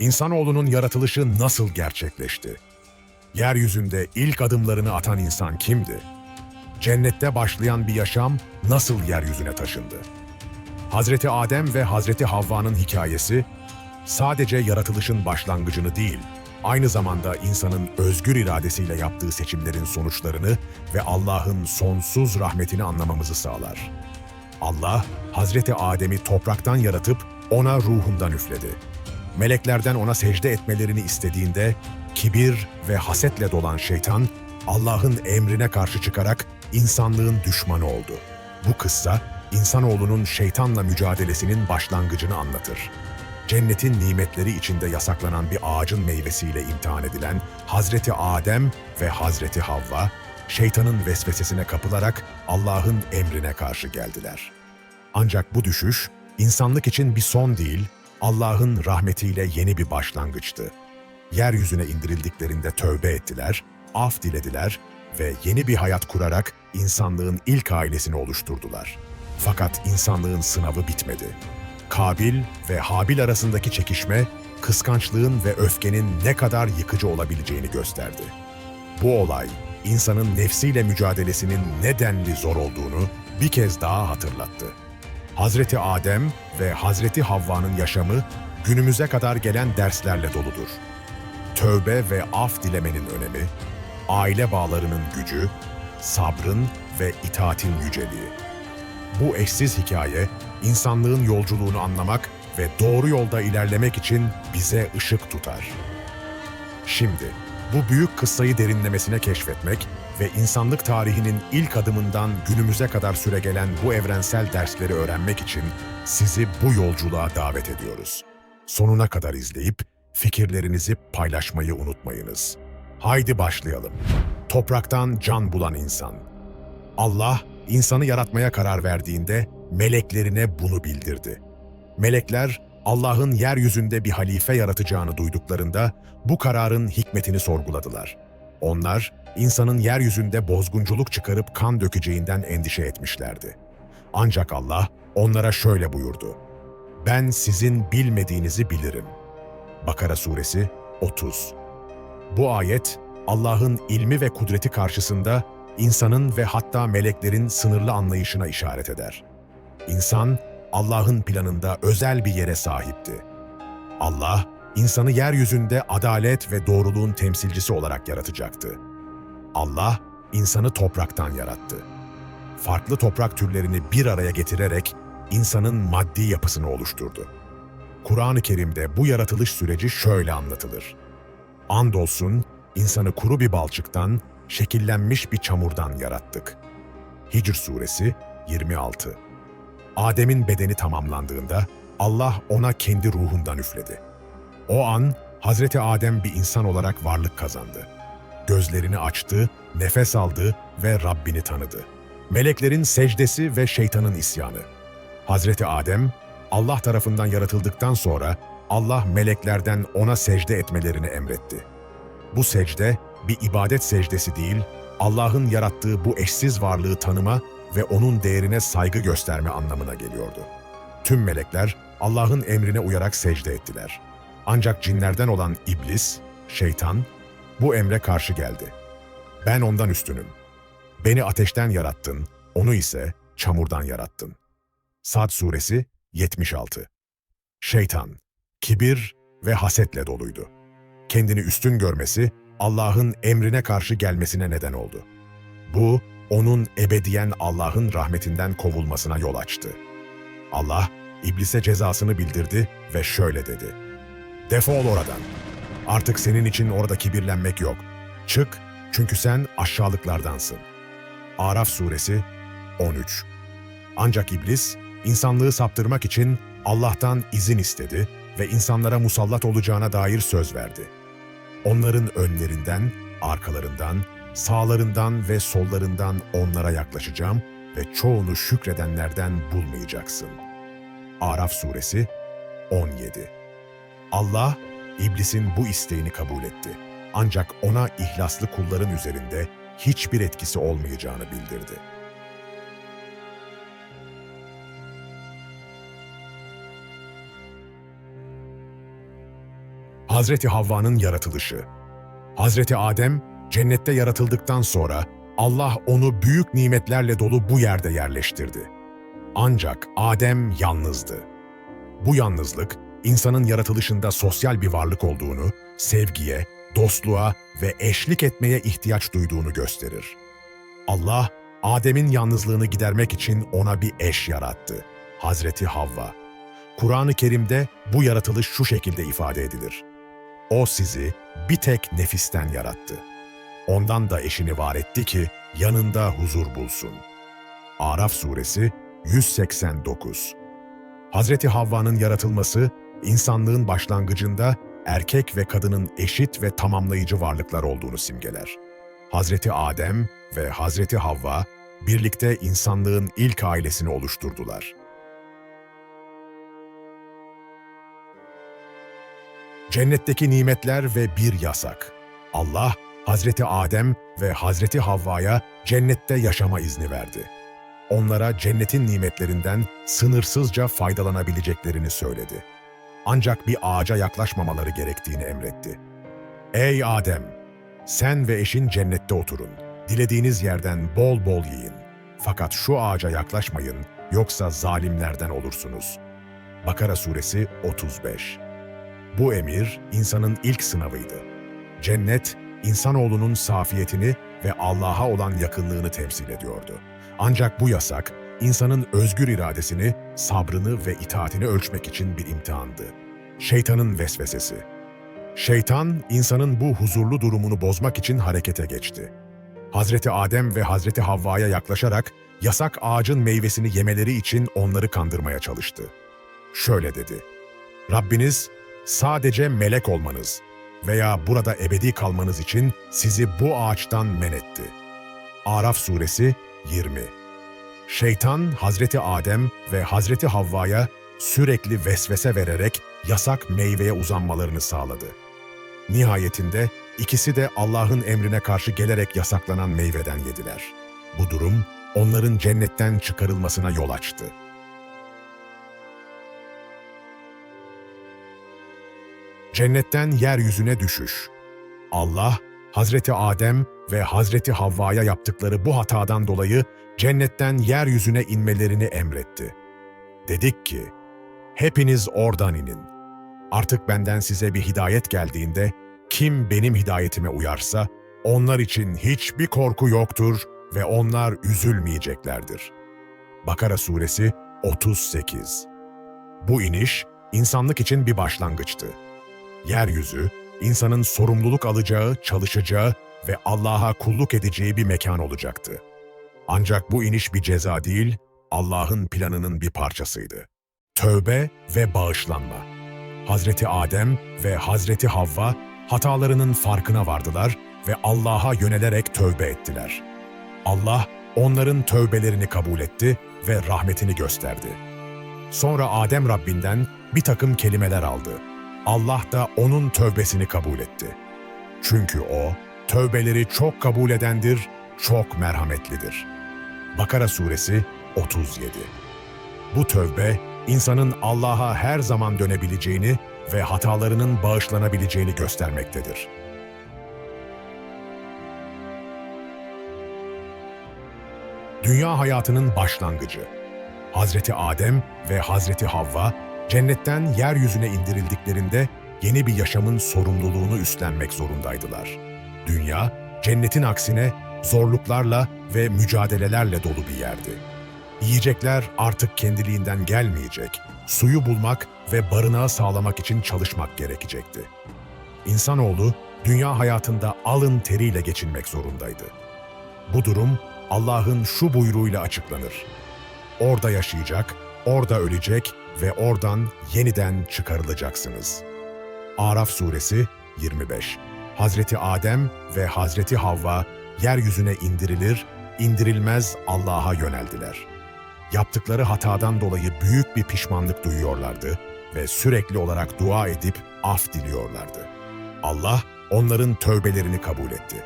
İnsanoğlunun yaratılışı nasıl gerçekleşti? Yeryüzünde ilk adımlarını atan insan kimdi? Cennette başlayan bir yaşam nasıl yeryüzüne taşındı? Hazreti Adem ve Hazreti Havva'nın hikayesi sadece yaratılışın başlangıcını değil, aynı zamanda insanın özgür iradesiyle yaptığı seçimlerin sonuçlarını ve Allah'ın sonsuz rahmetini anlamamızı sağlar. Allah, Hazreti Adem'i topraktan yaratıp ona ruhundan üfledi. Meleklerden ona secde etmelerini istediğinde kibir ve hasetle dolan şeytan Allah'ın emrine karşı çıkarak insanlığın düşmanı oldu. Bu kıssa insanoğlunun şeytanla mücadelesinin başlangıcını anlatır. Cennetin nimetleri içinde yasaklanan bir ağacın meyvesiyle imtihan edilen Hazreti Adem ve Hazreti Havva, şeytanın vesvesesine kapılarak Allah'ın emrine karşı geldiler. Ancak bu düşüş, insanlık için bir son değil, Allah'ın rahmetiyle yeni bir başlangıçtı. Yeryüzüne indirildiklerinde tövbe ettiler, af dilediler ve yeni bir hayat kurarak insanlığın ilk ailesini oluşturdular. Fakat insanlığın sınavı bitmedi. Kabil ve Habil arasındaki çekişme, kıskançlığın ve öfkenin ne kadar yıkıcı olabileceğini gösterdi. Bu olay, insanın nefsiyle mücadelesinin ne denli zor olduğunu bir kez daha hatırlattı. Hazreti Adem ve Hazreti Havva'nın yaşamı günümüze kadar gelen derslerle doludur. Tövbe ve af dilemenin önemi, aile bağlarının gücü, sabrın ve itaatin yüceliği. Bu eşsiz hikaye, insanlığın yolculuğunu anlamak ve doğru yolda ilerlemek için bize ışık tutar. Şimdi, bu büyük kıssayı derinlemesine keşfetmek ve insanlık tarihinin ilk adımından günümüze kadar süregelen bu evrensel dersleri öğrenmek için sizi bu yolculuğa davet ediyoruz. Sonuna kadar izleyip fikirlerinizi paylaşmayı unutmayınız. Haydi başlayalım. Topraktan can bulan insan. Allah, insanı yaratmaya karar verdiğinde meleklerine bunu bildirdi. Melekler, Allah'ın yeryüzünde bir halife yaratacağını duyduklarında bu kararın hikmetini sorguladılar. Onlar, insanın yeryüzünde bozgunculuk çıkarıp kan dökeceğinden endişe etmişlerdi. Ancak Allah onlara şöyle buyurdu. Ben sizin bilmediğinizi bilirim. Bakara suresi 30 Bu ayet, Allah'ın ilmi ve kudreti karşısında insanın ve hatta meleklerin sınırlı anlayışına işaret eder. İnsan, Allah'ın planında özel bir yere sahipti. Allah, insanı yeryüzünde adalet ve doğruluğun temsilcisi olarak yaratacaktı. Allah, insanı topraktan yarattı. Farklı toprak türlerini bir araya getirerek insanın maddi yapısını oluşturdu. Kur'an-ı Kerim'de bu yaratılış süreci şöyle anlatılır. Andolsun insanı kuru bir balçıktan, şekillenmiş bir çamurdan yarattık. Hicr Suresi 26 Adem'in bedeni tamamlandığında Allah ona kendi ruhundan üfledi. O an Hazreti Adem bir insan olarak varlık kazandı. Gözlerini açtı, nefes aldı ve Rabbini tanıdı. Meleklerin secdesi ve şeytanın isyanı. Hazreti Adem, Allah tarafından yaratıldıktan sonra Allah meleklerden ona secde etmelerini emretti. Bu secde bir ibadet secdesi değil, Allah'ın yarattığı bu eşsiz varlığı tanıma ve onun değerine saygı gösterme anlamına geliyordu. Tüm melekler Allah'ın emrine uyarak secde ettiler. Ancak cinlerden olan iblis, şeytan, bu emre karşı geldi. Ben ondan üstünüm. Beni ateşten yarattın, onu ise çamurdan yarattın. Sad suresi 76 Şeytan, kibir ve hasetle doluydu. Kendini üstün görmesi, Allah'ın emrine karşı gelmesine neden oldu. Bu, onun ebediyen Allah'ın rahmetinden kovulmasına yol açtı. Allah, iblise cezasını bildirdi ve şöyle dedi. Defol oradan. Artık senin için orada kibirlenmek yok. Çık, çünkü sen aşağılıklardansın. Araf suresi 13 Ancak iblis, insanlığı saptırmak için Allah'tan izin istedi ve insanlara musallat olacağına dair söz verdi. Onların önlerinden, arkalarından, sağlarından ve sollarından onlara yaklaşacağım ve çoğunu şükredenlerden bulmayacaksın. Araf suresi 17 Allah, iblisin bu isteğini kabul etti. Ancak ona ihlaslı kulların üzerinde hiçbir etkisi olmayacağını bildirdi. Hazreti Havva'nın yaratılışı. Hazreti Adem cennette yaratıldıktan sonra Allah onu büyük nimetlerle dolu bu yerde yerleştirdi. Ancak Adem yalnızdı. Bu yalnızlık insanın yaratılışında sosyal bir varlık olduğunu, sevgiye, dostluğa ve eşlik etmeye ihtiyaç duyduğunu gösterir. Allah, Adem'in yalnızlığını gidermek için ona bir eş yarattı. Hazreti Havva. Kur'an-ı Kerim'de bu yaratılış şu şekilde ifade edilir. O sizi bir tek nefisten yarattı. Ondan da eşini var etti ki yanında huzur bulsun. Araf suresi 189 Hazreti Havva'nın yaratılması, insanlığın başlangıcında erkek ve kadının eşit ve tamamlayıcı varlıklar olduğunu simgeler. Hazreti Adem ve Hazreti Havva birlikte insanlığın ilk ailesini oluşturdular. Cennetteki nimetler ve bir yasak. Allah, Hazreti Adem ve Hazreti Havva'ya cennette yaşama izni verdi. Onlara cennetin nimetlerinden sınırsızca faydalanabileceklerini söyledi. Ancak bir ağaca yaklaşmamaları gerektiğini emretti. Ey Adem! Sen ve eşin cennette oturun. Dilediğiniz yerden bol bol yiyin. Fakat şu ağaca yaklaşmayın, yoksa zalimlerden olursunuz. Bakara suresi 35 Bu emir, insanın ilk sınavıydı. Cennet, insanoğlunun safiyetini ve Allah'a olan yakınlığını temsil ediyordu. Ancak bu yasak, insanın özgür iradesini, sabrını ve itaatini ölçmek için bir imtihandı. Şeytanın vesvesesi. Şeytan, insanın bu huzurlu durumunu bozmak için harekete geçti. Hazreti Adem ve Hazreti Havva'ya yaklaşarak yasak ağacın meyvesini yemeleri için onları kandırmaya çalıştı. Şöyle dedi, Rabbiniz sadece melek olmanız veya burada ebedi kalmanız için sizi bu ağaçtan men etti. Araf suresi 20 Şeytan Hazreti Adem ve Hazreti Havva'ya sürekli vesvese vererek yasak meyveye uzanmalarını sağladı. Nihayetinde ikisi de Allah'ın emrine karşı gelerek yasaklanan meyveden yediler. Bu durum onların cennetten çıkarılmasına yol açtı. Cennetten yeryüzüne düşüş. Allah, Hazreti Adem ve Hazreti Havva'ya yaptıkları bu hatadan dolayı cennetten yeryüzüne inmelerini emretti. Dedik ki, hepiniz oradan inin. Artık benden size bir hidayet geldiğinde, kim benim hidayetime uyarsa, onlar için hiçbir korku yoktur ve onlar üzülmeyeceklerdir. Bakara Suresi 38 Bu iniş, insanlık için bir başlangıçtı. Yeryüzü, insanın sorumluluk alacağı, çalışacağı ve Allah'a kulluk edeceği bir mekan olacaktı. Ancak bu iniş bir ceza değil, Allah'ın planının bir parçasıydı. Tövbe ve bağışlanma. Hazreti Adem ve Hazreti Havva hatalarının farkına vardılar ve Allah'a yönelerek tövbe ettiler. Allah onların tövbelerini kabul etti ve rahmetini gösterdi. Sonra Adem Rabbinden bir takım kelimeler aldı. Allah da onun tövbesini kabul etti. Çünkü o, tövbeleri çok kabul edendir, çok merhametlidir. Bakara Suresi 37 Bu tövbe, insanın Allah'a her zaman dönebileceğini ve hatalarının bağışlanabileceğini göstermektedir. Dünya hayatının başlangıcı Hazreti Adem ve Hazreti Havva cennetten yeryüzüne indirildiklerinde yeni bir yaşamın sorumluluğunu üstlenmek zorundaydılar. Dünya, cennetin aksine zorluklarla ve mücadelelerle dolu bir yerdi. Yiyecekler artık kendiliğinden gelmeyecek, suyu bulmak ve barınağı sağlamak için çalışmak gerekecekti. İnsanoğlu, dünya hayatında alın teriyle geçinmek zorundaydı. Bu durum Allah'ın şu buyruğuyla açıklanır. Orada yaşayacak, orada ölecek ve oradan yeniden çıkarılacaksınız. Araf suresi 25 Hazreti Adem ve Hazreti Havva yeryüzüne indirilir, indirilmez Allah'a yöneldiler. Yaptıkları hatadan dolayı büyük bir pişmanlık duyuyorlardı ve sürekli olarak dua edip af diliyorlardı. Allah onların tövbelerini kabul etti.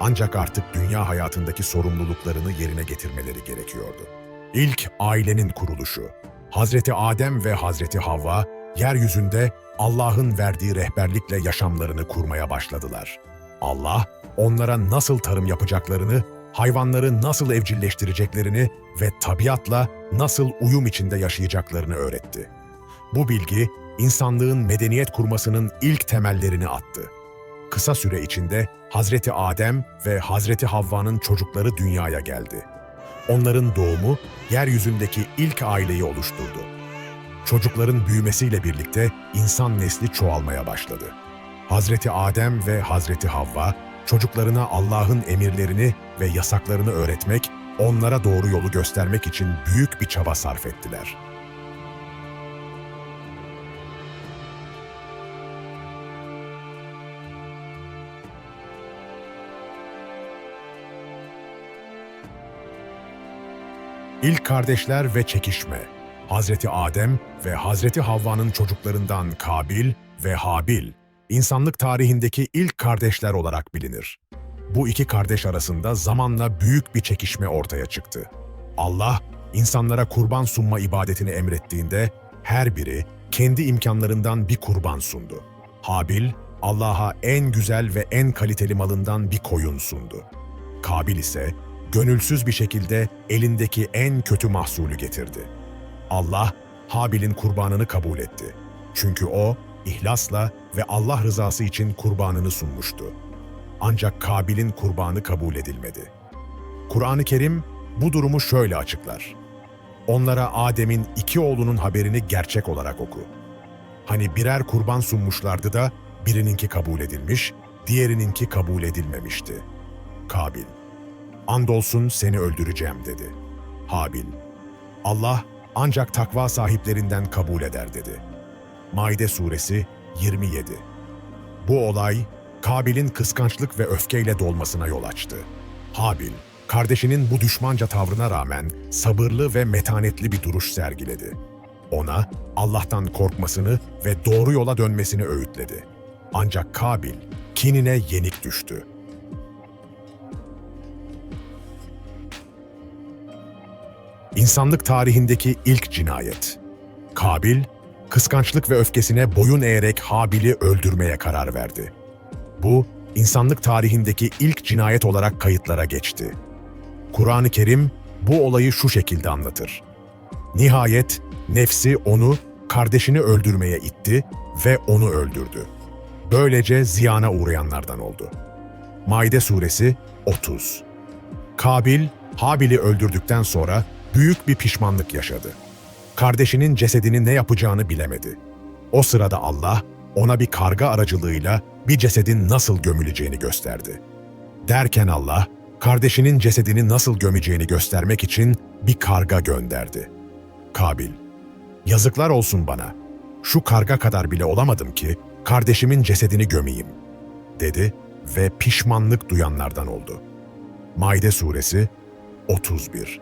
Ancak artık dünya hayatındaki sorumluluklarını yerine getirmeleri gerekiyordu. İlk ailenin kuruluşu. Hazreti Adem ve Hazreti Havva yeryüzünde Allah'ın verdiği rehberlikle yaşamlarını kurmaya başladılar. Allah, onlara nasıl tarım yapacaklarını, hayvanları nasıl evcilleştireceklerini ve tabiatla nasıl uyum içinde yaşayacaklarını öğretti. Bu bilgi, insanlığın medeniyet kurmasının ilk temellerini attı. Kısa süre içinde Hazreti Adem ve Hazreti Havva'nın çocukları dünyaya geldi. Onların doğumu yeryüzündeki ilk aileyi oluşturdu. Çocukların büyümesiyle birlikte insan nesli çoğalmaya başladı. Hazreti Adem ve Hazreti Havva çocuklarına Allah'ın emirlerini ve yasaklarını öğretmek, onlara doğru yolu göstermek için büyük bir çaba sarf ettiler. İlk kardeşler ve çekişme. Hazreti Adem ve Hazreti Havva'nın çocuklarından Kabil ve Habil, insanlık tarihindeki ilk kardeşler olarak bilinir. Bu iki kardeş arasında zamanla büyük bir çekişme ortaya çıktı. Allah, insanlara kurban sunma ibadetini emrettiğinde her biri kendi imkanlarından bir kurban sundu. Habil, Allah'a en güzel ve en kaliteli malından bir koyun sundu. Kabil ise gönülsüz bir şekilde elindeki en kötü mahsulü getirdi. Allah, Habil'in kurbanını kabul etti. Çünkü o, ihlasla ve Allah rızası için kurbanını sunmuştu. Ancak Kabil'in kurbanı kabul edilmedi. Kur'an-ı Kerim bu durumu şöyle açıklar. Onlara Adem'in iki oğlunun haberini gerçek olarak oku. Hani birer kurban sunmuşlardı da birininki kabul edilmiş, diğerininki kabul edilmemişti. Kabil, andolsun seni öldüreceğim dedi. Habil, Allah ancak takva sahiplerinden kabul eder dedi. Maide suresi 27 Bu olay, Kabil'in kıskançlık ve öfkeyle dolmasına yol açtı. Habil, kardeşinin bu düşmanca tavrına rağmen sabırlı ve metanetli bir duruş sergiledi. Ona Allah'tan korkmasını ve doğru yola dönmesini öğütledi. Ancak Kabil kinine yenik düştü. İnsanlık tarihindeki ilk cinayet. Kabil, kıskançlık ve öfkesine boyun eğerek Habil'i öldürmeye karar verdi. Bu, insanlık tarihindeki ilk cinayet olarak kayıtlara geçti. Kur'an-ı Kerim bu olayı şu şekilde anlatır. Nihayet nefsi onu, kardeşini öldürmeye itti ve onu öldürdü. Böylece ziyana uğrayanlardan oldu. Maide suresi 30 Kabil, Habil'i öldürdükten sonra büyük bir pişmanlık yaşadı. Kardeşinin cesedini ne yapacağını bilemedi. O sırada Allah ona bir karga aracılığıyla bir cesedin nasıl gömüleceğini gösterdi. Derken Allah, kardeşinin cesedini nasıl gömeceğini göstermek için bir karga gönderdi. Kabil, yazıklar olsun bana. Şu karga kadar bile olamadım ki kardeşimin cesedini gömeyim, dedi ve pişmanlık duyanlardan oldu. Maide suresi 31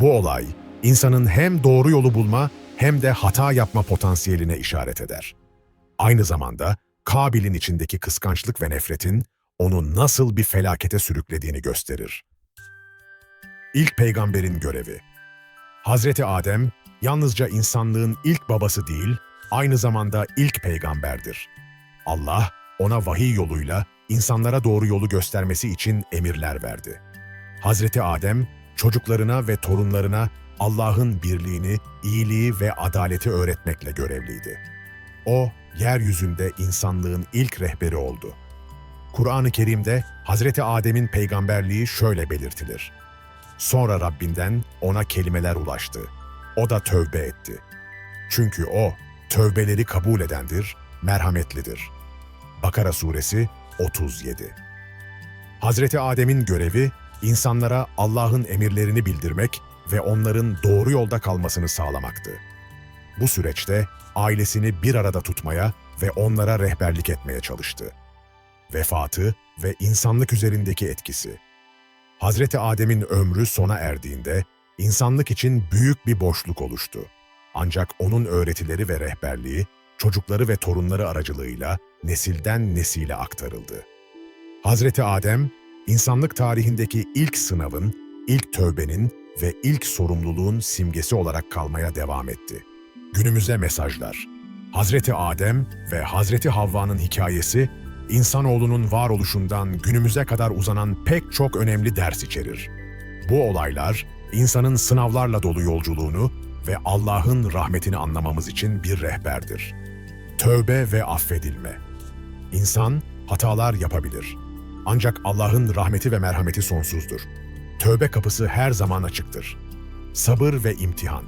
bu olay, insanın hem doğru yolu bulma hem de hata yapma potansiyeline işaret eder. Aynı zamanda Kabil'in içindeki kıskançlık ve nefretin onu nasıl bir felakete sürüklediğini gösterir. İlk peygamberin görevi Hazreti Adem, yalnızca insanlığın ilk babası değil, aynı zamanda ilk peygamberdir. Allah, ona vahiy yoluyla insanlara doğru yolu göstermesi için emirler verdi. Hazreti Adem, çocuklarına ve torunlarına Allah'ın birliğini, iyiliği ve adaleti öğretmekle görevliydi. O, yeryüzünde insanlığın ilk rehberi oldu. Kur'an-ı Kerim'de Hazreti Adem'in peygamberliği şöyle belirtilir. Sonra Rabbinden ona kelimeler ulaştı. O da tövbe etti. Çünkü o, tövbeleri kabul edendir, merhametlidir. Bakara Suresi 37 Hazreti Adem'in görevi, insanlara Allah'ın emirlerini bildirmek ve onların doğru yolda kalmasını sağlamaktı. Bu süreçte ailesini bir arada tutmaya ve onlara rehberlik etmeye çalıştı. Vefatı ve insanlık üzerindeki etkisi. Hazreti Adem'in ömrü sona erdiğinde insanlık için büyük bir boşluk oluştu. Ancak onun öğretileri ve rehberliği çocukları ve torunları aracılığıyla nesilden nesile aktarıldı. Hazreti Adem insanlık tarihindeki ilk sınavın, ilk tövbenin ve ilk sorumluluğun simgesi olarak kalmaya devam etti. Günümüze mesajlar. Hazreti Adem ve Hazreti Havva'nın hikayesi, insanoğlunun varoluşundan günümüze kadar uzanan pek çok önemli ders içerir. Bu olaylar, insanın sınavlarla dolu yolculuğunu ve Allah'ın rahmetini anlamamız için bir rehberdir. Tövbe ve affedilme. İnsan hatalar yapabilir. Ancak Allah'ın rahmeti ve merhameti sonsuzdur. Tövbe kapısı her zaman açıktır. Sabır ve imtihan.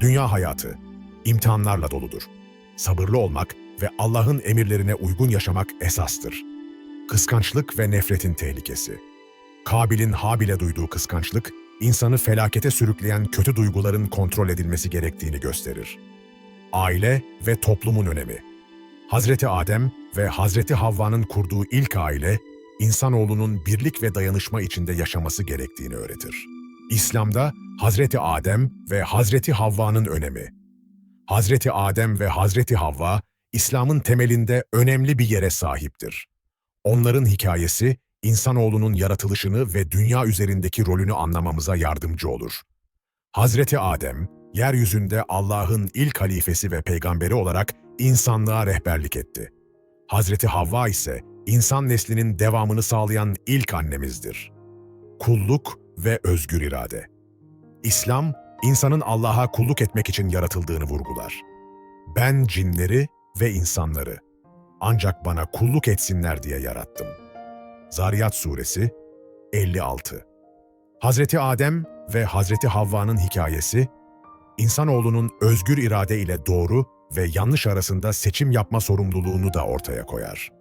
Dünya hayatı imtihanlarla doludur. Sabırlı olmak ve Allah'ın emirlerine uygun yaşamak esastır. Kıskançlık ve nefretin tehlikesi. Kabil'in Habil'e duyduğu kıskançlık, insanı felakete sürükleyen kötü duyguların kontrol edilmesi gerektiğini gösterir. Aile ve toplumun önemi. Hazreti Adem ve Hazreti Havva'nın kurduğu ilk aile, insanoğlunun birlik ve dayanışma içinde yaşaması gerektiğini öğretir. İslam'da Hazreti Adem ve Hazreti Havva'nın önemi. Hazreti Adem ve Hazreti Havva, İslam'ın temelinde önemli bir yere sahiptir. Onların hikayesi, insanoğlunun yaratılışını ve dünya üzerindeki rolünü anlamamıza yardımcı olur. Hazreti Adem, yeryüzünde Allah'ın ilk halifesi ve peygamberi olarak insanlığa rehberlik etti. Hazreti Havva ise insan neslinin devamını sağlayan ilk annemizdir. Kulluk ve özgür irade. İslam, insanın Allah'a kulluk etmek için yaratıldığını vurgular. Ben cinleri ve insanları ancak bana kulluk etsinler diye yarattım. Zariyat Suresi 56 Hazreti Adem ve Hazreti Havva'nın hikayesi, insanoğlunun özgür irade ile doğru ve yanlış arasında seçim yapma sorumluluğunu da ortaya koyar.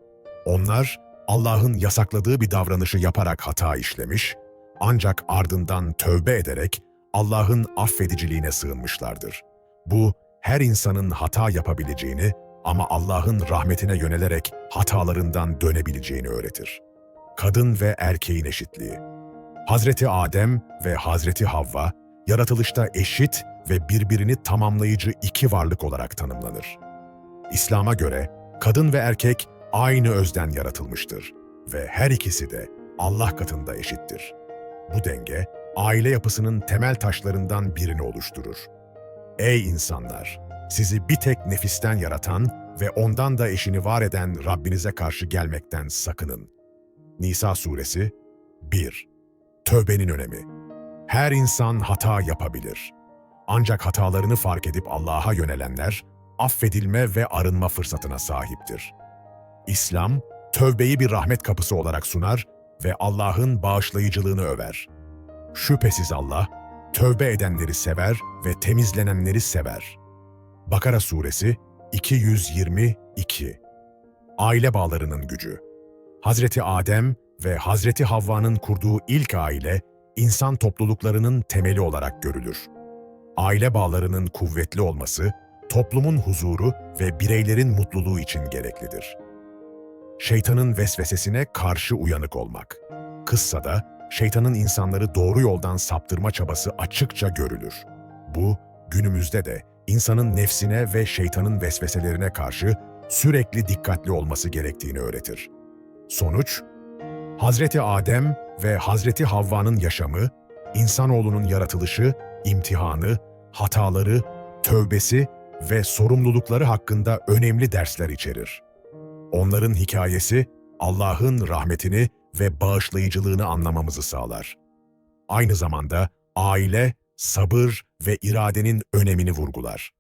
Onlar, Allah'ın yasakladığı bir davranışı yaparak hata işlemiş, ancak ardından tövbe ederek Allah'ın affediciliğine sığınmışlardır. Bu, her insanın hata yapabileceğini ama Allah'ın rahmetine yönelerek hatalarından dönebileceğini öğretir. Kadın ve erkeğin eşitliği. Hazreti Adem ve Hazreti Havva, yaratılışta eşit ve birbirini tamamlayıcı iki varlık olarak tanımlanır. İslam'a göre kadın ve erkek aynı özden yaratılmıştır ve her ikisi de Allah katında eşittir. Bu denge, aile yapısının temel taşlarından birini oluşturur. Ey insanlar! Sizi bir tek nefisten yaratan ve ondan da eşini var eden Rabbinize karşı gelmekten sakının. Nisa Suresi 1 Tövbenin önemi Her insan hata yapabilir. Ancak hatalarını fark edip Allah'a yönelenler, affedilme ve arınma fırsatına sahiptir. İslam, tövbeyi bir rahmet kapısı olarak sunar ve Allah'ın bağışlayıcılığını över. Şüphesiz Allah, tövbe edenleri sever ve temizlenenleri sever. Bakara Suresi 222 Aile bağlarının gücü Hazreti Adem ve Hazreti Havva'nın kurduğu ilk aile, insan topluluklarının temeli olarak görülür. Aile bağlarının kuvvetli olması, toplumun huzuru ve bireylerin mutluluğu için gereklidir. Şeytanın vesvesesine karşı uyanık olmak. Kıssada, şeytanın insanları doğru yoldan saptırma çabası açıkça görülür. Bu, günümüzde de insanın nefsine ve şeytanın vesveselerine karşı sürekli dikkatli olması gerektiğini öğretir. Sonuç, Hazreti Adem ve Hazreti Havva'nın yaşamı, insanoğlunun yaratılışı, imtihanı, hataları, tövbesi ve sorumlulukları hakkında önemli dersler içerir. Onların hikayesi, Allah'ın rahmetini ve bağışlayıcılığını anlamamızı sağlar. Aynı zamanda aile, sabır ve iradenin önemini vurgular.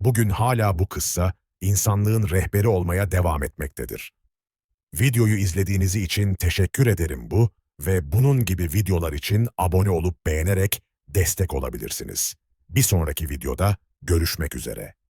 Bugün hala bu kıssa insanlığın rehberi olmaya devam etmektedir. Videoyu izlediğiniz için teşekkür ederim bu ve bunun gibi videolar için abone olup beğenerek destek olabilirsiniz. Bir sonraki videoda görüşmek üzere.